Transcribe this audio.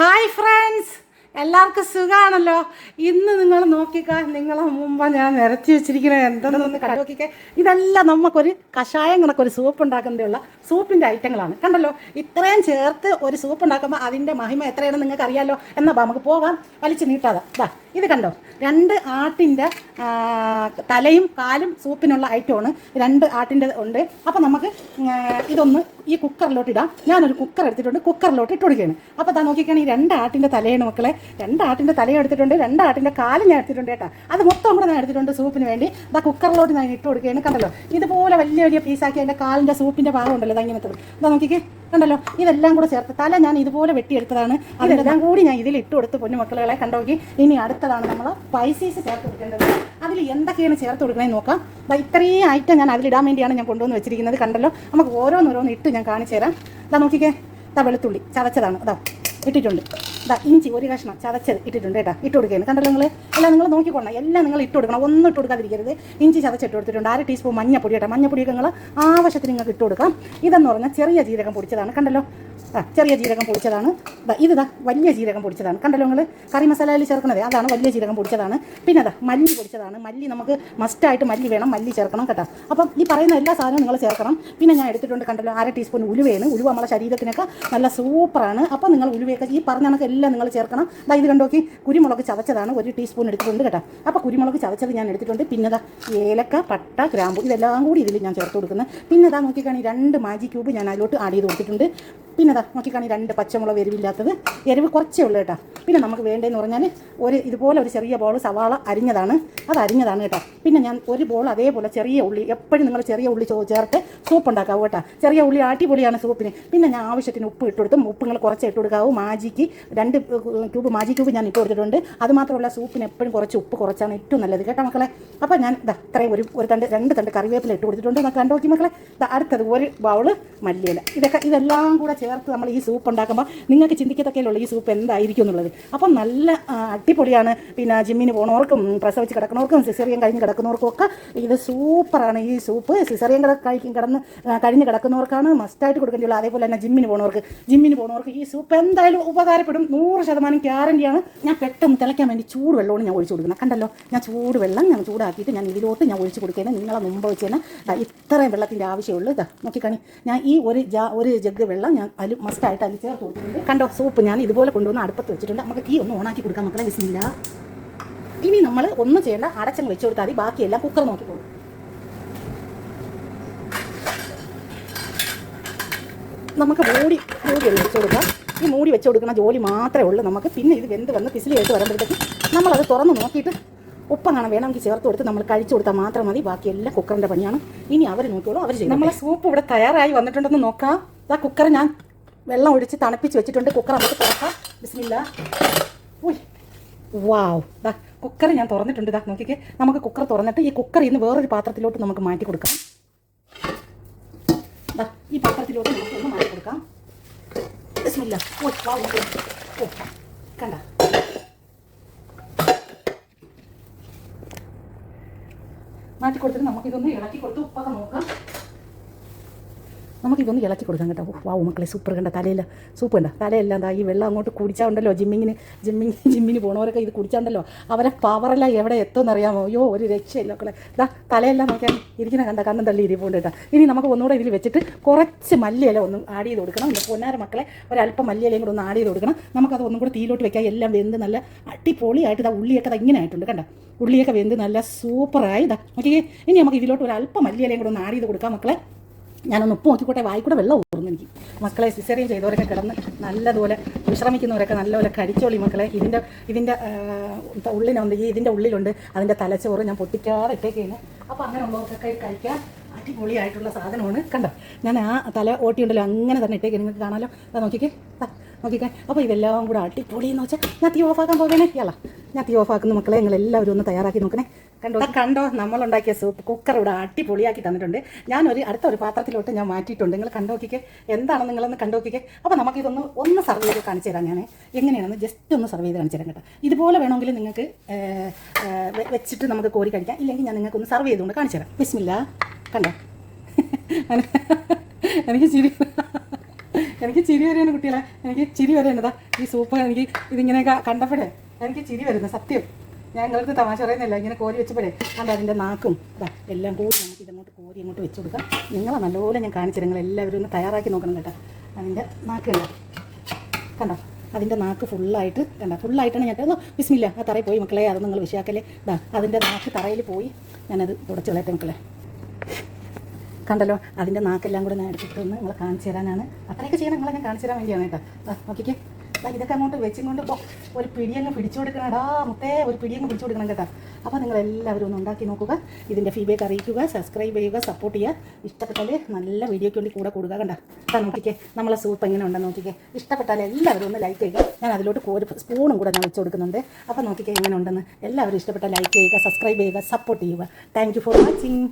Hi friends എല്ലാവർക്കും സുഖമാണല്ലോ ഇന്ന് നിങ്ങൾ നോക്കിക്ക നിങ്ങളെ മുമ്പ് ഞാൻ നിരത്തി വെച്ചിരിക്കുന്നത് എന്തെന്നൊന്ന് കണ്ടോക്കിക്കെ ഇതെല്ലാം നമുക്കൊരു കഷായം കണക്കൊരു സൂപ്പ് ഉണ്ടാക്കുന്നതിനുള്ള സൂപ്പിന്റെ ഐറ്റങ്ങളാണ്. കണ്ടല്ലോ? ഇത്രയും ചേർത്ത് ഒരു സൂപ്പ് ഉണ്ടാക്കുമ്പോൾ അതിന്റെ മഹിമ എത്രയാണെന്ന് നിങ്ങൾക്ക് അറിയാലോ? എന്നാ നമുക്ക് പോകാം വലിച്ചു നീട്ടാതെ. ഇതാ ഇത് കണ്ടോ? രണ്ട് ആട്ടിന്റെ തലയും കാലും സൂപ്പിനുള്ള ഐറ്റമാണ് രണ്ട് ആട്ടിന്റെ ഉണ്ട്. അപ്പോൾ നമുക്ക് ഇതൊന്ന് ഈ കുക്കറിലോട്ട് ഇടാം. ഞാനൊരു കുക്കർ എടുത്തിട്ടുണ്ട്. കുക്കറിലോട്ട് ഇട്ട് കൊടുക്കുകയാണ്. അപ്പോൾ താ നോക്കിക്കാണ് ഈ രണ്ട് തലയാണ് മക്കളെ. രണ്ട് തലയും എടുത്തിട്ടുണ്ട്. രണ്ട് ആട്ടിന്റെ കാലും ഞാൻ എടുത്തിട്ടുണ്ട് കേട്ടോ. അത് മൊത്തം കൂടെ ഞാൻ എടുത്തിട്ടുണ്ട് സൂപ്പിന് വേണ്ടി. അതാ കുക്കറിലോട്ട് ഞാൻ ഇട്ട് കൊടുക്കുകയാണ്. കണ്ടല്ലോ? ഇതുപോലെ വലിയ വലിയ പീസാക്കി അതിന്റെ കാലിന്റെ സൂപ്പിന്റെ ഭാഗം ഉണ്ടല്ലോ ഇതാ ഇങ്ങനത്തെ ഇതാ നോക്കിക്കേ കണ്ടല്ലോ? ഇതെല്ലാം കൂടെ ചേർത്ത് തല ഞാൻ ഇതുപോലെ വെട്ടിയെടുത്തതാണ്. അതെല്ലാം കൂടി ഞാൻ ഇതിൽ ഇട്ട് കൊടുത്ത് പൊന്നു മക്കളെ. കണ്ടോക്കി ഇനി അടുത്തതാണ് നമ്മൾ സ്പൈസീസ് ചേർത്ത് കൊടുക്കേണ്ടത്. അതിൽ എന്തൊക്കെയാണ് ചേർത്ത് കൊടുക്കണേന്ന് നോക്കാം. ദാ ഇത്രയും ഐറ്റം ഞാൻ അതിലിടാൻ വേണ്ടിയാണ് ഞാൻ കൊണ്ടുവന്ന് വെച്ചിരിക്കുന്നത്. കണ്ടല്ലോ? നമുക്ക് ഓരോന്നോരോന്ന് ഇട്ട് ഞാൻ കാണിച്ചു തരാം. ഇതാ നോക്കിക്കേ. ഇതാ വെളുത്തുള്ളി ചതച്ചതാണ്. അതാ ഇട്ടിട്ടുണ്ട്. ഇതാ ഇഞ്ചി ഒരു കഷ്ണം ചതച്ചത് ഇട്ടിട്ടുണ്ട് കേട്ടോ. ഇട്ട് കൊടുക്കുകയാണ്. കണ്ടല്ലോ നിങ്ങൾ എല്ലാം നിങ്ങൾ നോക്കിക്കൊള്ളണം എല്ലാം നിങ്ങൾ ഇട്ട് കൊടുക്കണം. ഒന്നും ഇട്ട് കൊടുക്കാതിരിക്കരുത്. ഇഞ്ചി ചതച്ചിട്ട് കൊടുത്തിട്ടുണ്ട്. അര ടീസ്പൂൺ മഞ്ഞപ്പൊടി കേട്ടോ. മഞ്ഞപ്പൊടിയൊക്കെ നിങ്ങൾ ആവശ്യത്തിന് നിങ്ങൾക്ക് ഇട്ട് കൊടുക്കാം ഇതെന്ന് പറഞ്ഞാൽ ചെറിയ ജീരകം പൊടിച്ചതാണ്. കണ്ടല്ലോ? ആ ചെറിയ ജീരകം പൊടിച്ചതാണ്. ഇത് ദാ വലിയ ജീരകം പൊടിച്ചതാണ്. കണ്ടല്ലോ നിങ്ങൾ കറി മസാലയിൽ ചേർക്കണത് അതാണ് വലിയ ജീരകം പൊടിച്ചതാണ്. പിന്നെ അതാ മല്ലി പൊടിച്ചതാണ്. മല്ലി നമുക്ക് മസ്റ്റായിട്ട് മല്ലി വേണം. മല്ലി ചേർക്കണം കേട്ടോ. അപ്പം ഈ പറയുന്ന എല്ലാ സാധനവും നിങ്ങൾ ചേർക്കണം. പിന്നെ ഞാൻ എടുത്തിട്ടുണ്ട് കണ്ടല്ലോ അര ടീസ്പൂൺ ഉലുവയാണ്. ഉലുവ നമ്മളെ ശരീരത്തിനൊക്കെ നല്ല സൂപ്പറാണ് അപ്പം നിങ്ങൾ ഉലുവയൊക്കെ ഈ പറഞ്ഞ കണക്ക് എല്ലാം നിങ്ങൾ ചേർക്കണം. അതാ ഇത് കണ്ടോക്കി? കുരുമുളക് ചതച്ചതാണ് ഒരു ടീസ്പൂൺ എടുത്തിട്ടുണ്ട് കേട്ടോ. അപ്പോൾ കുരുമുളക് ചതച്ചത് ഞാൻ എടുത്തിട്ടുണ്ട്. പിന്നെ ദാ ഏലക്ക പട്ട ഗ്രാമ്പു ഇതെല്ലാം കൂടി ഇതിൽ ഞാൻ ചേർത്ത് കൊടുക്കുന്നത് പിന്നെ ദാ നോക്കിക്കാണി രണ്ട് മാജി ക്യൂബ് ഞാൻ അതിലോട്ട് ആഡ് ചെയ്ത് കൊടുത്തിട്ടുണ്ട്. പിന്നെ ദാ നോക്കിക്കാണി രണ്ട് പച്ചമുളക് എരിവില്ലാത്തത്. എരിവ് കുറച്ചേ ഉള്ളൂ കേട്ടോ. പിന്നെ നമുക്ക് വേണ്ടതെന്ന് പറഞ്ഞാൽ ഒരു ഇതുപോലെ ഒരു ചെറിയ ബോൾ സവാള അരിഞ്ഞതാണ്. അത് അരിഞ്ഞതാണ് കേട്ടോ. പിന്നെ ഞാൻ ഒരു ബോൾ അതേപോലെ ചെറിയ ഉള്ളി എപ്പോഴും നിങ്ങൾ ചെറിയ ഉള്ളി ചേർത്ത് സൂപ്പ് ഉണ്ടാക്കാവൂ കേട്ടോ. ചെറിയ ഉള്ളി അടിപൊളിയാണ് സൂപ്പിന് പിന്നെ ഞാൻ ആവശ്യത്തിന് ഉപ്പ് ഇട്ട് കൊടുത്തും ഉപ്പ് നിങ്ങൾ കുറച്ച് ഇട്ട് കൊടുക്കാവൂ. മാജിക്ക് രണ്ട് ക്യൂബ് മാജി ക്യൂബ് ഞാൻ ഇട്ട് കൊടുത്തിട്ടുണ്ട്. അത് മാത്രമല്ല സൂപ്പിന് എപ്പോഴും കുറച്ച് ഉപ്പ് കുറച്ചാണ് ഏറ്റവും നല്ലത് കേട്ടോ മക്കളെ. അപ്പോൾ ഞാൻ ഇതാ ഇത്രയും ഒരു ഒരു തണ്ട് രണ്ട് തണ്ട് കറിവേപ്പില ഇട്ട് കൊടുത്തിട്ടുണ്ട്. കണ്ടു നോക്കി മക്കളെ? അടുത്തത് ഒരു ബൗൾ മല്ലിയില. ഇതൊക്കെ ഇതെല്ലാം കൂടെ ചേർത്ത് നമ്മൾ ഈ സൂപ്പ് ഉണ്ടാക്കുമ്പോൾ നിങ്ങൾക്ക് ചിന്തിക്കത്തക്കയിലുള്ള ഈ സൂപ്പ് എന്തായിരിക്കും എന്നുള്ളത്. അപ്പം നല്ല അടിപൊളിയാണ്. പിന്നെ ജിമ്മിന് പോണവർക്കും പ്രസവിച്ച് കിടക്കുന്നവർക്കും സിസറിയൻ കഴിഞ്ഞ് കിടക്കുന്നവർക്കും ഒക്കെ ഇത് സൂപ്പറാണ്. ഈ സൂപ്പ് സിസേറിയൻ കഴിക്കും കിടന്ന് കഴിഞ്ഞ് കിടക്കുന്നവർക്കാണ് മസ്റ്റായിട്ട് കൊടുക്കേണ്ടിയുള്ളൂ അതേപോലെ തന്നെ ജിമ്മിന് പോണവർക്ക്. ജിമ്മിന് പോണവർക്ക് ഈ സൂപ്പ് എന്തായാലും ഉപകാരപ്പെടും. നൂറ് ശതമാനം ഗ്യാരണ്ടിയാണ് ഞാൻ പെട്ടെന്ന് തിളയ്ക്കാൻ വേണ്ടി ചൂട് വെള്ളമാണ് ഞാൻ ഒഴിച്ചു കൊടുക്കുന്നത്. കണ്ടല്ലോ? ഞാൻ ചൂട് വെള്ളം ഞാൻ ചൂടാക്കിയിട്ട് ഞാൻ ഇതിലോട്ട് ഞാൻ ഒഴിച്ചു കൊടുക്കുന്നത് നിങ്ങളെ മുമ്പ് വെച്ച് തന്നെ ഇത്രയും വെള്ളത്തിന്റെ ആവശ്യമുള്ളൂ. ഇതാ നോക്കിക്കാണി. ഞാൻ ഈ ഒരു ജാ ഒരു ജഗ് വെള്ളം ഞാൻ അതിൽ മസ്റ്റായിട്ട് അതിൽ ചേർത്ത് കൊടുക്കുന്നുണ്ട്. കണ്ടോ? സൂപ്പ് ഞാൻ ഇതുപോലെ കൊണ്ടുവന്ന് അടുപ്പത്ത് വെച്ചിട്ടുണ്ട്. നമുക്ക് തീ ഒന്ന് ഓണാക്കി കൊടുക്കാൻ മക്കളെ വിസ്മില്ല ഇനി നമ്മൾ ഒന്ന് ചെയ്യേണ്ട അടച്ചങ്ങ് വെച്ച് കൊടുത്താൽ മതി. ബാക്കിയെല്ലാം കുക്കർ നോക്കിക്കോളും നമുക്ക് മൂടി മൂടി ഒന്ന് കൊടുക്കാം. ഈ മൂടി വെച്ച് കൊടുക്കുന്ന ജോലി മാത്രമേ ഉള്ളൂ നമുക്ക്. പിന്നെ ഇത് വെന്ത് വന്ന് പിസിലിയായിട്ട് വരുമ്പോഴത്തേക്ക് നമ്മളത് തുറന്ന് നോക്കിയിട്ട് ഉപ്പങ്ങാണ് വേണമെങ്കിൽ ചേർത്ത് കൊടുത്ത് നമ്മൾ കഴിച്ചു കൊടുത്താൽ മാത്രം മതി. ബാക്കി എല്ലാം കുക്കറിന്റെ പണിയാണ്. ഇനി അവർ നോക്കിയോളൂ അവർ ചെയ്യും നമ്മളെ സൂപ്പ് ഇവിടെ തയ്യാറായി വന്നിട്ടുണ്ടെന്ന് നോക്കാം. ആ കുക്കർ ഞാൻ വെള്ളം ഒഴിച്ച് തണുപ്പിച്ച് വെച്ചിട്ടുണ്ട്. കുക്കർ നമുക്ക് തുറക്കാം. ബിസ്മില്ല. ഉയ്. വാവ്. ദാ കുക്കർ ഞാൻ തുറന്നിട്ടുണ്ട്. ഇതാ നോക്കിക്കേ. നമുക്ക് കുക്കർ തുറന്നിട്ട് ഈ കുക്കർ ഇന്ന് വേറൊരു പാത്രത്തിലോട്ട് നമുക്ക് മാറ്റി കൊടുക്കാം. ദാ ഈ പാത്രത്തിലോട്ട് നമുക്ക് ഒന്ന് മാറ്റി കൊടുക്കാം. ബിസ്മില്ല. ഓ വാവ് ഓ കണ്ട? മാറ്റി കൊടുത്തിട്ട് നമുക്കിതൊന്ന് ഇളക്കി കൊടുത്ത് ഉപ്പൊക്കെ നോക്കാം. നമുക്കിതൊന്ന് ഇളക്കി കൊടുക്കാം കേട്ടോ. വാ മക്കളെ സൂപ്പർ കണ്ട തലയില്ല സൂപ്പ് കണ്ട തലയെല്ലാം ദാ ഈ വെള്ളം അങ്ങോട്ട് കുടിച്ചാണ്ടല്ലോ ജിമ്മിങ്ങിന് ജിമ്മിങ് ജിമ്മിന് പോണവരൊക്കെ ഇത് കുടിച്ചാണ്ടല്ലോ അവരെ പവറെല്ലാം എവിടെ എത്തുമെന്നറിയാമോ അയ്യോ ഒരു രക്ഷയില്ല മക്കളെ. ഇതാ തലയെല്ലാം നോക്കിയാൽ ഇരിക്കുന്ന കണ്ട കണ്ണും തള്ളി ഇരിപ്പുണ്ട് കേട്ടോ. ഇനി നമുക്ക് ഒന്നുകൂടെ ഇതിൽ വെച്ചിട്ട് കുറച്ച് മല്ലിയില ഒന്ന് ആഡ് ചെയ്ത് കൊടുക്കണം. എന്റെ പൊന്നാര മക്കളെ ഒരല്പം മല്ലിയിലയും കൂടെ ഒന്ന് ആഡ് ചെയ്ത് കൊടുക്കണം. നമുക്കത് ഒന്നും കൂടെ തീയിലോട്ട് വെക്കാം. എല്ലാം വെന്ത് നല്ല അടിപൊളിയായിട്ട് ഇതാ ഉള്ളിയൊക്കെ ഇങ്ങനെ ആയിട്ടുണ്ട് കണ്ട? ഉള്ളിയൊക്കെ വെന്ത് നല്ല സൂപ്പറായി ഇതാ നോക്കിയേ ഇനി നമുക്ക് ഇതിലോട്ട് ഒരു അല്പം മല്ലിയിലയും കൂടെ ഒന്ന് ആഡ് ചെയ്ത് കൊടുക്കാം മക്കളെ. ഞാനൊന്ന് ഉപ്പ് നോക്കിക്കോട്ടെ വായിക്കൂടെ വെള്ളം ഓർന്നു എനിക്ക്. മക്കളെ സിസറിയും ചെയ്തവരൊക്കെ കിടന്ന് നല്ലതുപോലെ വിശ്രമിക്കുന്നവരൊക്കെ നല്ലപോലെ കഴിച്ചോളി മക്കളെ. ഇതിന്റെ ഇതിന്റെ ഉള്ളിനുണ്ട് ഈ ഇതിന്റെ ഉള്ളിലുണ്ട്. അതിന്റെ തലച്ചോറ് ഞാൻ പൊട്ടിക്കാതെ ഇട്ടേക്കാണ്. അപ്പോൾ അങ്ങനെയുള്ളവർക്കൊക്കെ കഴിക്കാൻ അടിപൊളിയായിട്ടുള്ള സാധനമാണ്. കണ്ടോ? ഞാൻ ആ തല ഓട്ടിയുണ്ടല്ലോ അങ്ങനെ തന്നെ ഇട്ടേക്ക്. നിങ്ങൾക്ക് കാണാമല്ലോ അതാ നോക്കിക്കേ. നോക്കിക്കേ. അപ്പോൾ ഇതെല്ലാം കൂടെ അടിപൊളിയെന്ന് വെച്ചാൽ ഞാൻ തീ ഓഫാക്കാൻ പോകണേ ഞാൻ തീ ഓഫാക്കുന്ന മക്കളെ. നിങ്ങളെല്ലാവരും ഒന്ന് തയ്യാറാക്കി നോക്കണേ. കണ്ടോ? കണ്ടോ? നമ്മളുണ്ടാക്കിയ സൂപ്പ് കുക്കർ ഇവിടെ അടിപൊളിയാക്കി തന്നിട്ടുണ്ട്. ഞാനൊരു അടുത്ത ഒരു പാത്രത്തിലോട്ട് ഞാൻ മാറ്റിയിട്ടുണ്ട്. നിങ്ങൾ കണ്ടോക്കിക്കേ. എന്താണ് നിങ്ങളൊന്ന് കണ്ടോക്കിക്കേ. അപ്പോൾ നമുക്കിതൊന്ന് ഒന്ന് സർവ് ചെയ്ത് കാണിച്ചു തരാം ഞാൻ എങ്ങനെയാണെന്ന് ജസ്റ്റ് ഒന്ന് സർവ് ചെയ്ത് കാണിച്ചു തരാം കേട്ടോ. ഇതുപോലെ വേണമെങ്കിൽ നിങ്ങൾക്ക് വെച്ചിട്ട് നമുക്ക് കോരി കഴിക്കാം. ഇല്ലെങ്കിൽ ഞാൻ നിങ്ങൾക്കൊന്ന് സർവ് ചെയ്തുകൊണ്ട് കാണിച്ചു തരാം. ബിസ്മില്ല. കണ്ടോ? എനിക്ക് ചിരി എനിക്ക് ചിരി വരെയാണ് കുട്ടികളെ എനിക്ക് ചിരി വരെയാണ് ഈ സൂപ്പ് എനിക്ക് ഇതിങ്ങനെ കണ്ടപ്പോഴേ എനിക്ക് ചിരി വരുന്നത് സത്യം. ഞാൻ നിങ്ങൾക്ക് തമാശ പറയുന്നില്ല. ഇങ്ങനെ കോരി വെച്ചപ്പോഴേ കണ്ട അതിന്റെ നാക്കും? ഇതാ എല്ലാം കൂടി നമുക്ക് ഇതങ്ങോട്ട് കോരി അങ്ങോട്ട് വെച്ച് കൊടുക്കാം. നിങ്ങളെ നല്ലപോലെ ഞാൻ കാണിച്ചു നിങ്ങൾ എല്ലാവരും ഒന്ന് തയ്യാറാക്കി നോക്കണം കേട്ടോ. അതിന്റെ നാക്കുണ്ട് കണ്ടോ? അതിന്റെ നാക്ക് ഫുള്ളായിട്ട് കണ്ടോ? ഫുള്ളായിട്ടാണ് ഞാൻ കേട്ടോ വിസ്മില്ല ആ തറയിൽ പോയി മക്കളെ അത് നിങ്ങൾ വിഷയാക്കല്ലേ? ഇതാ അതിന്റെ നാക്ക് തറയിൽ പോയി ഞാനത് തുടച്ചു കളയട്ടെ മക്കളെ. കണ്ടല്ലോ? അതിന്റെ നാക്കെല്ലാം കൂടെ ഞാൻ എടുത്തിട്ടൊന്ന് നിങ്ങളെ കാണിച്ചു തരാനാണ്. അത്രയൊക്കെ ചെയ്യണം. നിങ്ങളെ ഞാൻ കാണിച്ചു തരാൻ വേണ്ടിയാണ് കേട്ടോ. നോക്കിക്കേ. ഇതൊക്കെ അങ്ങോട്ട് വെച്ചും കൊണ്ട് ഇപ്പോൾ ഒരു പിടിയങ്ങ് പിടിച്ചു കൊടുക്കണടാ മുത്തേ ഒരു പിടിയങ്ങ് പിടിച്ചു കൊടുക്കണം കേട്ടോ. അപ്പോൾ നിങ്ങൾ എല്ലാവരും ഒന്ന് ഉണ്ടാക്കി നോക്കുക ഇതിന്റെ ഫീഡ്ബാക്ക് അറിയിക്കുക സബ്സ്ക്രൈബ് ചെയ്യുക സപ്പോർട്ട് ചെയ്യുക. ഇഷ്ടപ്പെട്ടാൽ നല്ല വീഡിയോയ്ക്ക് വേണ്ടി കൂടെ കൊടുക്കുക കണ്ടോ? കേട്ടോ നോക്കിക്കേ നമ്മളെ സൂപ്പ് എങ്ങനെ ഉണ്ടെന്ന് നോക്കിക്കേ. ഇഷ്ടപ്പെട്ടാൽ എല്ലാവരും ഒന്ന് ലൈക്ക് ചെയ്യുക. ഞാൻ അതിലോട്ട് ഒരു സ്പൂണും കൂടെ ഞാൻ വെച്ച് കൊടുക്കുന്നുണ്ട്. അപ്പോൾ നോക്കിക്കേ എങ്ങനെ ഉണ്ടെന്ന് എല്ലാവരും ഇഷ്ടപ്പെട്ടാൽ ലൈക്ക് ചെയ്യുക സബ്സ്ക്രൈബ് ചെയ്യുക സപ്പോർട്ട് ചെയ്യുക. Thank for watching